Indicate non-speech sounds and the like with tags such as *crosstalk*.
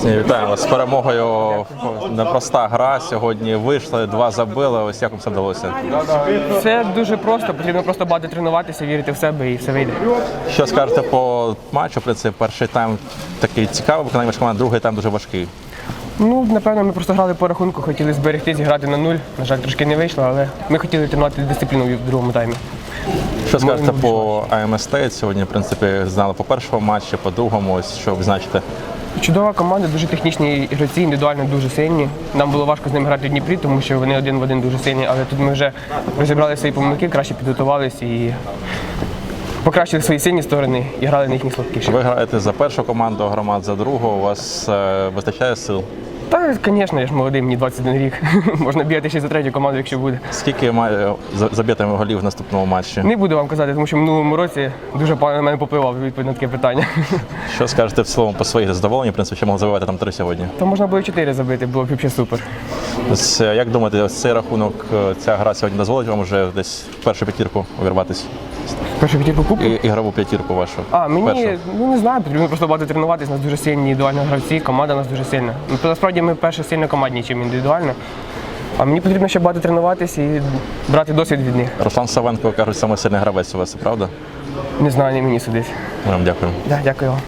Ні, Вітаємо вас з перемогою. Непроста гра. Сьогодні вийшли, два забили. Ось як вам це вдалося? Це дуже просто, потрібно просто багато тренуватися, вірити в себе і все вийде. Що скажете по матчу? В принципі, перший тайм такий цікавий, виконання вашої команди, другий тайм дуже важкий. Ну, напевно, ми просто грали по рахунку, хотіли зберегти, зіграти на нуль. На жаль, трошки не вийшло, але ми хотіли тренувати дисципліну в другому таймі. Що скажете по АМС Стейт? Сьогодні, в принципі, знали по першому матчі, по другому. Ось що ви значите? Чудова команда, дуже технічні гравці, індивідуально дуже сильні. Нам було важко з ними грати в Дніпрі, тому що вони один в один дуже сильні, але тут ми вже розібрали свої помилки, краще підготувалися і покращили свої сильні сторони і грали на їхні слабкіші. Ви граєте за першу команду, громад за другу. У вас е, вистачає сил? Та, звісно, я ж молодий, мені 21 рік. *laughs* Можна бігати ще за третю команду, якщо буде. Скільки має за- голів в наступному матчі? Не буду вам казати, тому що в минулому році дуже пане на мене попливав відповідь на таке питання. *laughs* Що скажете в цілому по своїх задоволеннях? В принципі, що могли забивати там три сьогодні? То можна було і 4 забити, було б взагалі супер. Е, як думаєте, цей рахунок, е, ця гра сьогодні дозволить вам вже десь в першу п'ятірку увірватися? Першу хотів кубку. І ігрову п'ятірку вашу? А, мені Першу. ну не знаю, потрібно просто багато тренуватися. У нас дуже сильні індивідуальні гравці, команда у нас дуже сильна. Ну, то насправді ми перше сильно командні, чим індивідуально. А мені потрібно ще багато тренуватися і брати досвід від них. Руслан Савенко, кажуть, саме сильний гравець у вас, правда? Не знаю, не мені судить. Вам дякуємо. Да, дякую вам.